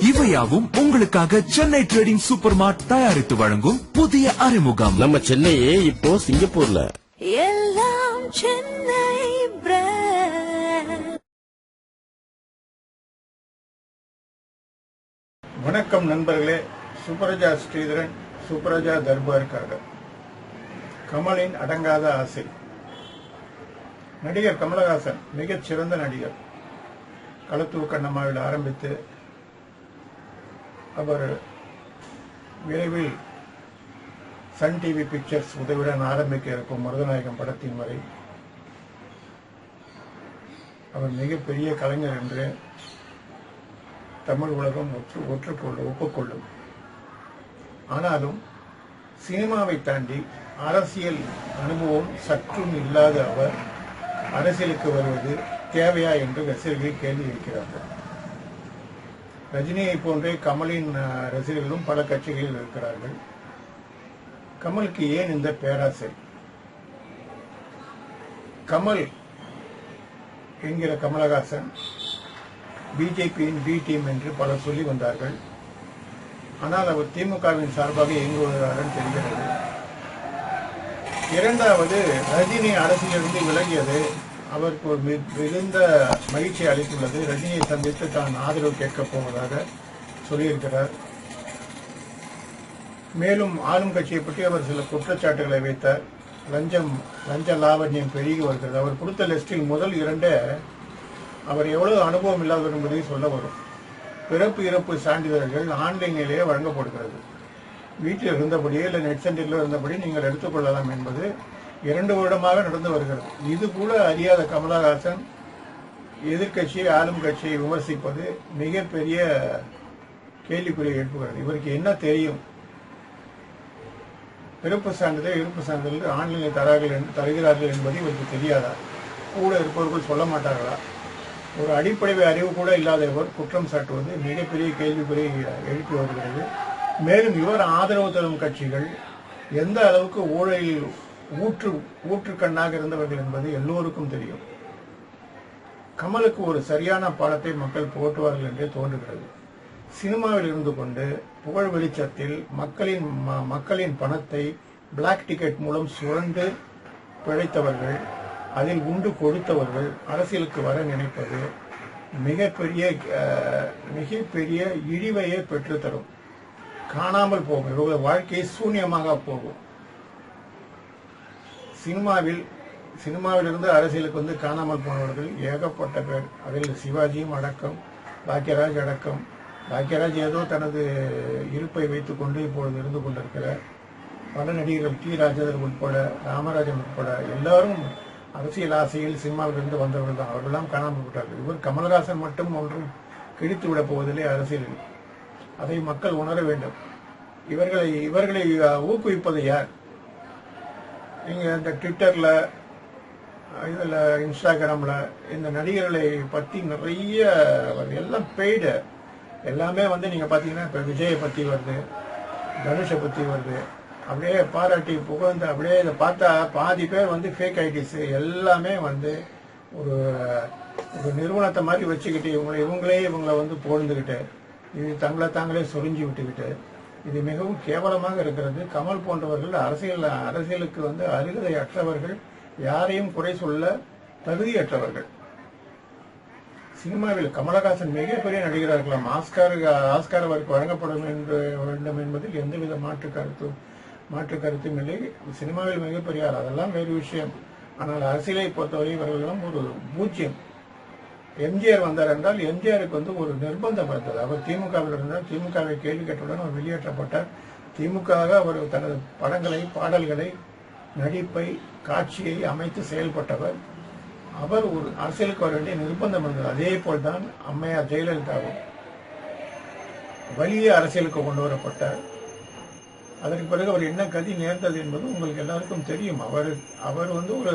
இவையாவும் உங்களுக்காக Chennai trading super மார்ட் தயாரித்து வழங்கும் புதிய அறிமுகம். நம்ம சென்னையே இப்போ சிங்கப்பூர்ல. எல்லாம் சென்னை வணக்கம் நண்பர்களே சுப்ரஜா ஸ்ரீதரன் சுப்ரஜா தர்பாருக்காக கமலின் அடங்காத ஆசை. நடிகர் கமலஹாசன் மிகச் சிறந்த நடிகர். களத்துவ கண்ணம்மாவில் ஆரம்பித்து அவர் விரைவில் சன் டிவி பிக்சர்ஸ் உதவியுடன் ஆரம்பிக்க இருக்கும் மருதநாயகம் படத்தின் வரை. அவர் மிகப்பெரிய கலைஞர் என்று தமிழ் உலகம் ஒற்று ஒற்றுக்கொள்ள ஒப்புக்கொள்ளும். ஆனாலும் சினிமாவை தாண்டி அரசியல் அனுபவம் சற்றும் இல்லாத அவர் அரசியலுக்கு வருவது தேவையா என்று ரசிகர்கள் கேள்வி இருக்கிறார்கள். ரஜினியை போன்றே கமலின் ரசிகர்களும் பல கட்சிகளில் இருக்கிறார்கள். கமலுக்கு ஏன் இந்த பேராசை? கமல் என்கிற கமலஹாசன் பிஜேபியின் பி டீம் என்று பலர் சொல்லி வந்தார்கள். ஆனால் அவர் திமுகவின் சார்பாக இயங்கி வருகிறார்கள் தெரிகிறது. இரண்டாவது ரஜினி அரசிலிருந்து விலகியது அவருக்கு ஒரு மிகுந்த மகிழ்ச்சி அளித்துள்ளது. ரஜினியை சந்தித்து தான் ஆதரவு கேட்கப் போவதாக சொல்லியிருக்கிறார். மேலும் ஆளும் கட்சியை பற்றி அவர் சில குற்றச்சாட்டுகளை வைத்தார். லஞ்சம் லஞ்ச லாவண்யம் பெருகி வருகிறது. அவர் கொடுத்த லிஸ்டில் முதல் இரண்டே அவர் எவ்வளவு அனுபவம் இல்லாதவர் என்பதை சொல்ல வரும். பிறப்பு இறப்பு சான்றிதழ்கள் ஆன்லைனிலேயே வழங்கப்படுகிறது. வீட்டில் இருந்தபடியே இல்லை நெட் சென்டரில் இருந்தபடி நீங்கள் எடுத்துக்கொள்ளலாம் என்பது இரண்டு வருடமாக நடந்து வருகிறது. இது கூட அறியாத கமலஹாசன் எதிர்க்கட்சியை ஆளும் கட்சியை விமர்சிப்பது மிகப்பெரிய கேள்விக்குறியை எழுப்புகிறது. இவருக்கு என்ன தெரியும்? பிறப்பு சான்றிதழ் இருப்பு சான்றிதழ் ஆன்லைனில் தரார்கள் என்று- தருகிறார்கள் என்பது இவருக்கு தெரியாதா? கூட இருப்பவர்கள் சொல்ல மாட்டார்களா? ஒரு அடிப்படை அறிவு கூட இல்லாதவர் குற்றம் சாட்டுவது மிகப்பெரிய கேள்விக்குறியை எழுப்பி வருகிறது. மேலும் இவர் ஆதரவு தரும் கட்சிகள் எந்த அளவுக்கு ஊழலில் ஊற்று ஊற்றுக்கண்ணாக இருந்தவர்கள் என்பது எல்லோருக்கும் தெரியும். கமலுக்கு ஒரு சரியான பாடத்தை மக்கள் போட்டுவார்கள் என்றே தோன்றுகிறது. சினிமாவில் இருந்து கொண்டு புகழ் வெளிச்சத்தில் மக்களின் ம- மக்களின் பணத்தை பிளாக் டிக்கெட் மூலம் சுரண்டு பிழைத்தவர்கள் அதில் உண்டு கொடுத்தவர்கள் அரசியலுக்கு வர நினைப்பது மிகப்பெரிய மிகப்பெரிய இழிவையே பெற்றுத்தரும். காணாமல் போகும். இவர்கள் வாழ்க்கையை சூன்யமாக போகும். சினிமாவில் சினிமாவிலிருந்து அரசியலுக்கு வந்து காணாமல் போனவர்கள் ஏகப்பட்ட பேர். அதில் சிவாஜியும் அடக்கம் பாக்யராஜ் அடக்கம். பாக்யராஜ் ஏதோ தனது இருப்பை வைத்துக்கொண்டு இப்பொழுது இருந்து கொண்டிருக்கிறார். பல நடிகர்கள் டி ராஜேந்தர் உட்பட ராமராஜன் உட்பட எல்லாரும் அரசியல் ஆசையில் சினிமாவிலிருந்து வந்தவர்கள் தான். அவர்களெல்லாம் காணாமல் விட்டார்கள் இவர் கமல்ஹாசன் மட்டும் ஒன்றும் கிழித்து விடப் போவதில்லை அரசியலில். அதை மக்கள் உணர வேண்டும். இவர்களை இவர்களை ஊக்குவிப்பது யார்? நீங்கள் இந்த ட்விட்டரில் இதில் இன்ஸ்டாகிராமில் இந்த நடிகர்களை பற்றி நிறைய வருது. எல்லாம் பெய்டு எல்லாமே வந்து நீங்கள் பார்த்தீங்கன்னா இப்போ விஜயை பற்றி வருது தனுஷை பற்றி வருது அப்படியே பாராட்டி புகழ்ந்து அப்படியே இதை பார்த்தா பாதி பேர் வந்து ஃபேக் ஐடிஸ் எல்லாமே வந்து ஒரு ஒரு நிறுவனத்தை மாதிரி வச்சுக்கிட்டு இவங்களை இவங்களே இவங்களை வந்து புகழ்ந்துக்கிட்டு இது தங்களை தாங்களே சொரிஞ்சு விட்டுக்கிட்டு இது மிகவும் கேவலமாக இருக்கிறது. கமல் போன்றவர்கள் அரசியல் அரசியலுக்கு வந்து அருகதை அற்றவர்கள் யாரையும் குறை சொல்ல தகுதியற்றவர்கள். சினிமாவில் கமலஹாசன் மிகப்பெரிய நடிகராக இருக்கலாம் ஆஸ்கார் ஆஸ்கார் அவருக்கு வழங்கப்படும் என்று வேண்டும் என்பதில் எந்தவித மாற்று கருத்தும் மாற்று கருத்தும் இல்லை. சினிமாவில் மிகப்பெரிய அதெல்லாம் வேறு விஷயம். ஆனால் அரசியலை பொறுத்தவரை இவர்களெல்லாம் ஒரு பூஜ்ஜியம் எம்ஜிஆர் வந்தார் என்றால் எம்ஜிஆருக்கு வந்து ஒரு நிர்பந்தம் இருந்தது. அவர் திமுகவில் இருந்தால் திமுகவை கேள்வி கேட்டவுடன் அவர் வெளியேற்றப்பட்டார். திமுகவாக அவர் தனது படங்களை பாடல்களை நடிப்பை காட்சியை அமைத்து செயல்பட்டவர். அவர் ஒரு அரசியலுக்கு வர வேண்டிய நிர்பந்தம் இருந்தது. அதே போல் தான் அம்மையார் ஜெயலலிதாவும் வலிய அரசியலுக்கு கொண்டு வரப்பட்டார். அதற்கு பிறகு அவர் என்ன கதி நேர்ந்தது என்பது உங்களுக்கு எல்லாருக்கும் தெரியும். அவர் அவர் வந்து ஒரு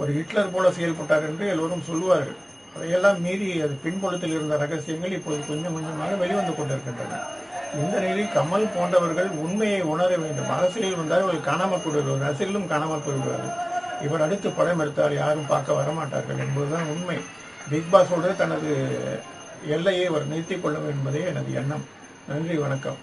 ஒரு ஹிட்லர் போல செயல்பட்டார் என்று எல்லோரும் சொல்லுவார்கள். அதையெல்லாம் மீறி அது பின்புலத்தில் இருந்த ரகசியங்கள் இப்பொழுது கொஞ்சம் கொஞ்சமாக வெளிவந்து கொண்டிருக்கின்றன. இந்த நிலையில் கமல் போன்றவர்கள் உண்மையை உணர வேண்டும். அரசியலில் வந்தால் அவர்கள் காணாமல் போய்விடுவார்கள் அரசியலும் காணாமல் போய்விடுவார்கள் இவர் அடுத்து படம் எடுத்தால் யாரும் பார்க்க வரமாட்டார்கள் என்பதுதான் உண்மை. பிக் பாஸோடு தனது எல்லையை அவர் நிறுத்திக் கொள்ளும் என்பதே எனது எண்ணம். நன்றி வணக்கம்.